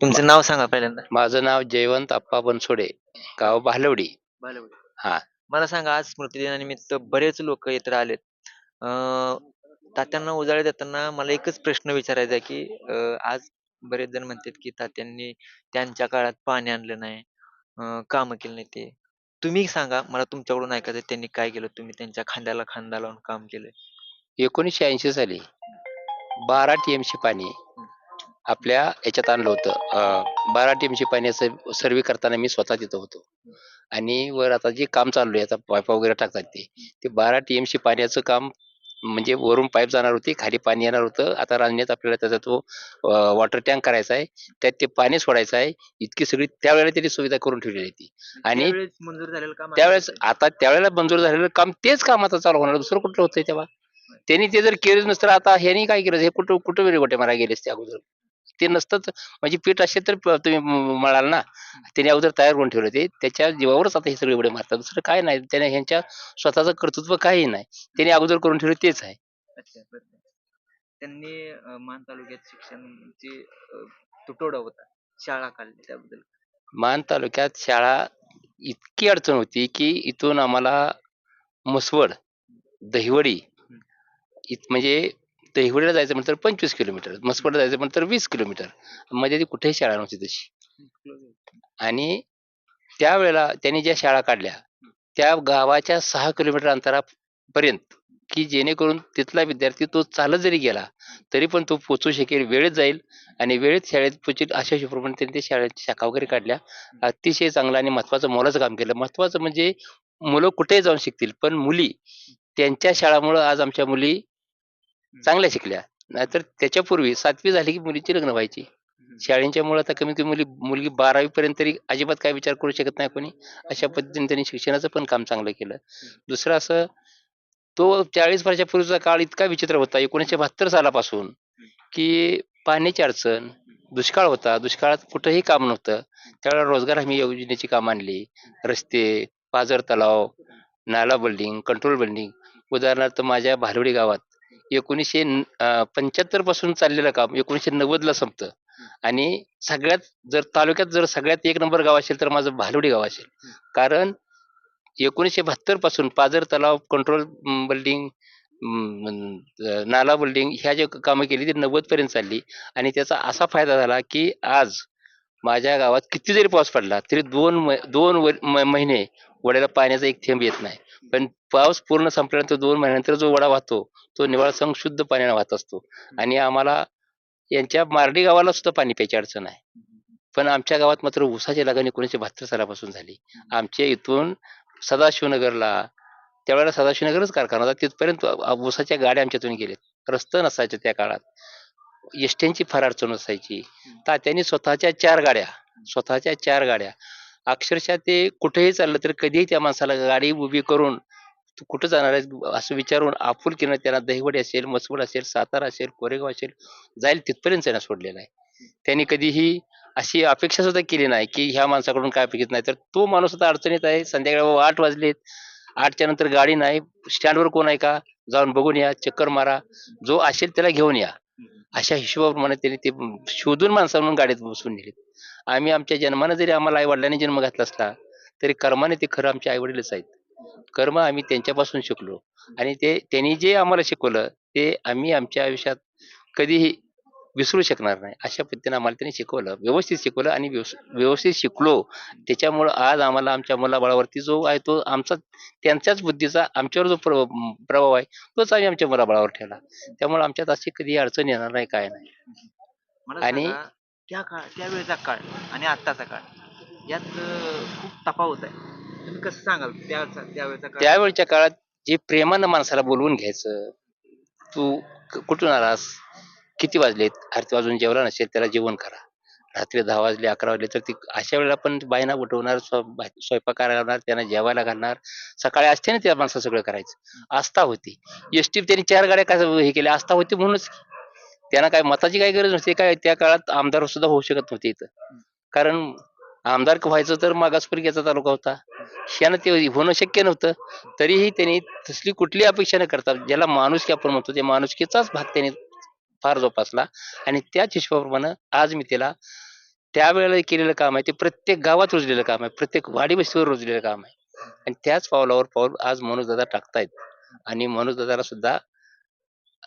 तुमचं नाव सांगा पहिल्यांदा. माझं नाव जयवंत अप्पा बनसोडे गाव भालवडी. हा. मला सांगा आज स्मृती दिनानिमित्त बरेच लोक इतर आलेत. अं, तात्यांना उजाळे देताना मला एकच प्रश्न विचारायचा आहे की अं, आज बरेच जण म्हणतात की तात्यांनी त्यांच्या काळात पाणी आणलं नाही काम केलं नाही ते. तुम्ही सांगा मला तुमच्याकडून ऐकायचं आहे, त्यांनी काय केलं? तुम्ही त्यांच्या खांद्याला खांदा लावून काम केलंय. एकोणीसशे ऐंशी साली बारा टीएमसी पाणी आपल्या याच्यात आणलं होतं. बारा टीएमसी पाण्याचं सर्वे करताना मी स्वतः तिथं होतो. आणि वर आता जे काम चालू आहे आता पाईप वगैरे टाकतात ते. ते बारा टीएमसी पाण्याचं काम म्हणजे वरून पाईप जाणार होती खाली पाणी येणार होतं. आता रांजण्यात आपल्याला त्याचा तो वॉटर टँक करायचा आहे. त्यात ते पाणी सोडायचं आहे. इतकी सगळी त्यावेळेला त्यांनी सुविधा करून ठेवलेली आहे ती. आणि त्यावेळेस मंजूर झालेलं काम त्यावेळेस आता त्यावेळेला मंजूर झालेलं काम तेच काम आता चालू होणार. दुसरं कुठलं होतंय तेव्हा? त्यांनी ते जर केलं नसतं आता ह्यांनी काय केलं? हे कुठं कुठं वेळी गोटे मारा गेले असते अगोदर? ते नसतंच म्हणजे पीठ असेल तर प- तुम्ही म- मळाल ना त्यांनी अगोदर तयार करून ठेवलं ते त्याच्या जीवावरच आता हे सगळे उडे मारतात. दुसरं काय नाही त्याने ह्यांच्या स्वतःचं कर्तृत्व काही नाही. त्यांनी अगोदर करून ठेवलं तेच आहे. अच्छा बरं. त्यांनी अं, मान तालुक्यात शिक्षणाची अं, तुटवडा होता शाळा काढली त्याबद्दल. मान तालुक्यात शाळा इतकी अडचण होती की इथून आम्हाला मसवड दहिवडी इत म्हणजे दहिवडीला जायचं म्हटलं तर पंचवीस किलोमीटर मसवडला जायचं म्हटलं तर वीस किलोमीटर. मध्ये ती कुठेही शाळा नव्हती तशी. आणि त्यावेळेला त्यांनी ज्या शाळा काढल्या त्या गावाच्या सहा किलोमीटर अंतरापर्यंत की जेणेकरून तिथला विद्यार्थी तो चालत जरी गेला तरी पण तो पोचू शकेल वेळेत जाईल. आणि वेळेत शाळेत पोचेल अशा हिशोबाने त्यांनी त्या शाळेची शाखा वगैरे काढल्या. अतिशय चांगलं आणि महत्वाचं मोलाचं काम केलं. महत्वाचं म्हणजे मुलं कुठेही जाऊन शिकतील पण मुली त्यांच्या शाळामुळं आज आमच्या मुली चांगल्या शिकल्या. नाहीतर त्याच्यापूर्वी सातवी झाली की मुलीची लग्न व्हायची. शाळेंच्या मुळे आता कमीत कमी मुली मुलगी बारावी पर्यंत तरी अजिबात काय विचार करू शकत नाही कोणी. अशा पद्धतीने त्यांनी शिक्षणाचं पण काम चांगलं केलं. दुसरं असं तो चाळीस वर्षापूर्वीचा काळ इतका विचित्र होता एकोणीसशे बहात्तर सालापासून की पाण्याची अडचण दुष्काळ होता. दुष्काळात कुठंही काम नव्हतं. त्यावेळेला रोजगार हमी योजनेची कामं आणली. रस्ते पाझर तलाव नाला बिल्डिंग कंट्रोल बिल्डिंग उदाहरणार्थ माझ्या भालवडी गावात एकोणीसशे पंच्याहत्तरपासून चाललेलं काम एकोणीसशे नव्वदला संपतं. आणि सगळ्यात जर तालुक्यात जर सगळ्यात एक नंबर गाव असेल तर माझं भालवडी गाव असेल. कारण एकोणीसशे बहात्तरपासून पाझर तलाव कंट्रोल बिल्डिंग नाला बिल्डिंग ह्या जे कामं केली ती नव्वद पर्यंत चालली. आणि त्याचा असा फायदा झाला की आज माझ्या गावात किती जरी पाऊस पडला तरी दोन दोन वर- म- महिने वड्याला पाण्याचा एक थेंब येत नाही. पण पाऊस पूर्ण संपल्यानंतर दोन महिन्यानंतर जो वडा वाहतो तो निवाळ संग शुद्ध पाण्याने वाहत असतो. आणि आम्हाला यांच्या मार्डी गावाला सुद्धा पाणी प्यायची अडचण आहे. पण आमच्या गावात मात्र ऊसाची लागण एकोणीसशे बहात्तर सालापासून झाली. आमच्या इथून सदाशिवनगरला त्यावेळेला सदाशिवनगरच कारखाना होता. तिथपर्यंत ऊसाच्या गाड्या आमच्यातून गेलेत. रस्ते नसायचे त्या काळात. एसट्यांची फार अडचण असायची. तात्यांनी स्वतःच्या चार गाड्या स्वतःच्या चार गाड्या. अक्षरशः ते कुठेही चाललं तर कधीही त्या माणसाला गाडी उभी करून तू कुठं जाणार आहेस? असं विचारून आपुलकीनं त्यांना दहिवडी असेल मसवड असेल सातारा असेल कोरेगाव असेल जाईल तिथपर्यंत त्यांना सोडलेलं आहे. त्यांनी कधीही अशी अपेक्षा सुद्धा केली नाही की ह्या माणसाकडून काय अपेक्षित नाही. तर तो माणूस आता अडचणीत आहे. संध्याकाळी बाबा आठ वाजलेत. आठच्या नंतर गाडी नाही. स्टँडवर कोण आहे का? जाऊन बघून या. चक्कर मारा. जो असेल त्याला घेऊन या. अशा हिशोबाप्रमाणे त्यांनी ते शोधून माणसं म्हणून गाडीत बसून नेलीत. आम्ही आमच्या जन्मानं जरी आम्हाला आई वडिलांनी जन्म घातला असला तरी कर्माने ते खरं आमचे आई वडीलच आहेत. कर्म आम्ही त्यांच्यापासून शिकलो. आणि ते त्यांनी जे आम्हाला शिकवलं ते आम्ही आमच्या आयुष्यात कधीही विसरू शकणार नाही अशा पद्धतीने आम्हाला त्यांनी शिकवलं व्यवस्थित शिकवलं आणि व्यवस- व्यवस्थित शिकलो. त्याच्यामुळं आज आम्हाला आमच्या मुलाबाळावरती जो आहे तो आमचा त्यांच्याच बुद्धीचा आमच्यावर जो प्र- प्रभाव आहे तोच आम्ही आमच्या मुलाबाळावर ठेवला. त्यामुळे आमच्यात अशी कधी अडचण येणार नाही काय नाही. आणि- त्या काळ त्यावेळेचा काळ आणि आत्ताचा काळ यात खूप तफावत आहे. तुम्ही कसं सांगाल? त्यावेळेचा काळ? त्यावेळच्या काळात जे प्रेमानं माणसाला बोलवून घ्यायचं तू क- कुठून आलास? किती वाजलेत आरती वाजून जेवला नसेल त्याला जेवण करा. रात्री दहा वाजले अकरा वाजले तर ती अशा वेळेला पण बायना उठवणार स्व- बा- स्वयंपाक करायला घालणार त्यांना जेवायला घालणार. सकाळी असते ना त्या माणसं सगळं करायचं. आस्था होती. एस टी त्यांनी चार गाड्या काय हे केल्या? आस्था होती म्हणूनच. त्यांना काय मताची काही गरज नसते. काय त्या काळात आमदार सुद्धा होऊ शकत नव्हते इथं. कारण आमदार व्हायचं तर मागासवर्गीयाचा तालुका होता. ह्यानं ते होणं शक्य नव्हतं. तरीही त्यांनी तसली कुठली अपेक्षा न करता ज्याला माणुसकी आपण म्हणतो त्या माणुसकीचाच भाग त्यांनी फार जोपासला. आणि त्याच हिशोबाप्रमाणे आज मी त्याला त्यावेळेला केलेलं काम आहे ते प्रत्येक गावात रुजलेलं काम आहे प्रत्येक वाडी वस्तीवर रुजलेलं काम आहे. आणि त्याच पावलावर पाऊल आज मनोजदादा टाकतायत. आणि मनोजदादाला सुद्धा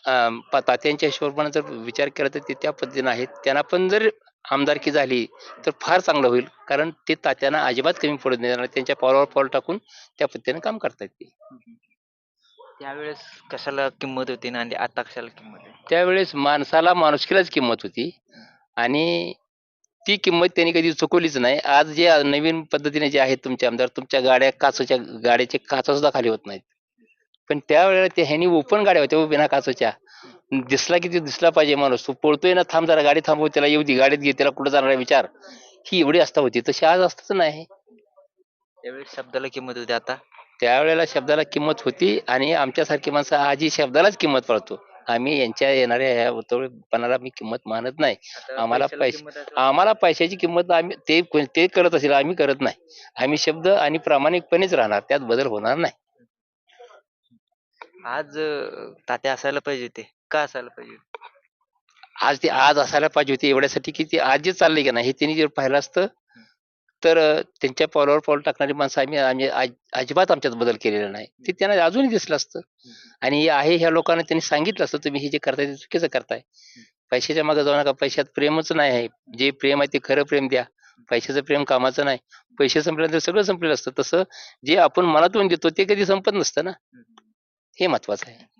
अं, तात्यांच्या हिशोबाने जर विचार केला तर ते त्या पद्धतीने आहेत. त्यांना पण जर आमदारकी झाली तर फार चांगलं होईल. कारण ते तात्यांना अजिबात कमी पडत नाही. त्यांच्या पावलावर पाऊल टाकून त्या पद्धतीने काम करतायत ते. त्यावेळेस कशाला किंमत होती ना आणि आता कशाला किंमत आहे? त्यावेळेस माणसाला माणुसकीलाच किंमत होती. आणि ती किंमत त्यांनी कधी चुकवलीच नाही. आज जे नवीन पद्धतीने जे आहेत तुमचे आमदार तुमच्या गाड्या काचच्या गाड्याचे काचा सुद्धा खाली होत नाहीत. पण त्यावेळेला ते ह्यांनी ओपन गाड्या होत्या बिना काचच्या. दिसला की ते दिसला पाहिजे माणूस. तो पळतोय ना थांब जरा गाडी थांबव त्याला येऊ दे गाडीत घे त्याला कुठं जाणार आहे विचार. ही एवढी असता होती. तशी आज असतच नाही. त्यावेळेस शब्दाला किंमत होती आता? त्यावेळेला शब्दाला किंमत होती आणि आमच्यासारखी माणसं आजही शब्दालाच किंमत पळतो. आम्ही यांच्या येणाऱ्या ह्या उतवळेपणाला मी किंमत मानत नाही. आम्हाला पैसे-. आम्हाला पैशाची किंमत आम्ही ते ते करत असेल आम्ही करत नाही. आम्ही शब्द आणि प्रामाणिकपणेच राहणार. त्यात बदल होणार नाही. आज तात्या असायला पाहिजे ते का असायला पाहिजे? आज ते आज असायला पाहिजे होते एवढ्यासाठी की ते आज जे चाललंय की नाही हे त्यांनी जर पाहिलं असतं तर त्यांच्या पावलावर पाऊल टाकणारी माणसं आम्ही आम्ही अजिबात आमच्यात बदल केलेला नाही. ते त्यांना अजूनही दिसलं असतं. आणि हे आहे ह्या लोकांना त्यांनी सांगितलं असतं तुम्ही हे जे करताय ते चुकीचं करताय. पैशाच्या मागे जाऊ नका पैशात प्रेमच नाही आहे. जे प्रेम आहे ते खरं प्रेम द्या. पैशाचं प्रेम कामाचं नाही. पैसे संपल्यानंतर सगळं संपलेलं असतं. तसं जे आपण मनातून देतो ते कधी संपत नसतं ना. हे महत्वाचं आहे.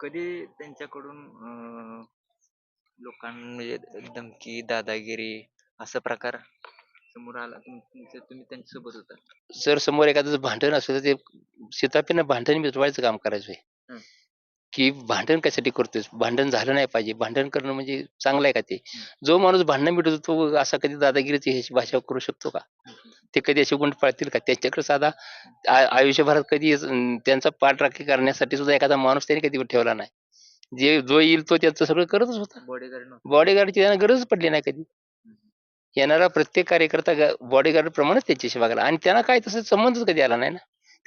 कधी त्यांच्याकडून अं, लोकांना म्हणजे धमकी दादागिरी असा प्रकार समोर आला? तुम- तुमचं- तुम्ही त्यांच्यासोबत होता? जर समोर एखादं भांडण असेल तर ते सीतापीनं भांडण मिटवायचं काम करायचं. आहे. की भांडण कशासाठी करतोय भांडण झालं नाही पाहिजे. भांडण करणं म्हणजे चांगलं आहे का ते? जो माणूस भांडण मिटवतो तो असा कधी दादागिरीची ह्याची भाषा करू शकतो का? ते कधी असे गुण पाळतील का? त्याच्याकडे साधा आयुष्यभरात कधी त्यांचा पाठराखी करण्यासाठी सुद्धा एखादा माणूस त्यांनी कधी ठेवला नाही. जे जो येईल तो त्याचं सगळं करतच होता. बॉडीगार्ड बॉडीगार्डची त्यांना गरज पडली नाही कधी. येणारा प्रत्येक कार्यकर्ता बॉडीगार्ड प्रमाणेच त्यांच्याशी वागला आणि त्यांना काय तसं संबंधच कधी आला नाही ना?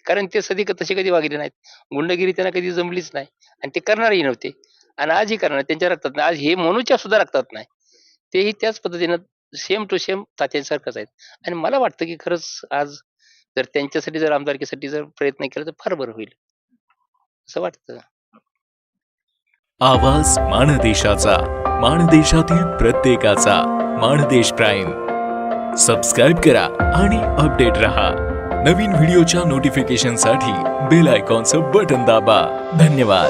कारण ते सधी तसे कधी वागले नाहीत. गुंडगिरी त्यांना कधी जमलीच नाही. आणि ते करणारही नव्हते. आणि आजही करणार त्यांच्या रक्तात नाही. आज हे मनूच्या सुद्धा रक्तात नाही. तेही त्याच पद्धतीनं सेम टू सेम तात्यांसारखंच आहेत. आणि मला वाटतं की खरंच आज जर त्यांच्यासाठी जर आमदारकीसाठी जर प्रयत्न केला तर फार बरं होईल. असं वाटतं. आवाज माणदेशाचा माणदेशातील प्रत्येकाचा माणदेश प्राईम. सबस्क्राईब करा आणि अपडेट रहा. नवीन व्हिडिओच्या नोटिफिकेशनसाठी बेल आयकॉनचं बटन दाबा. धन्यवाद.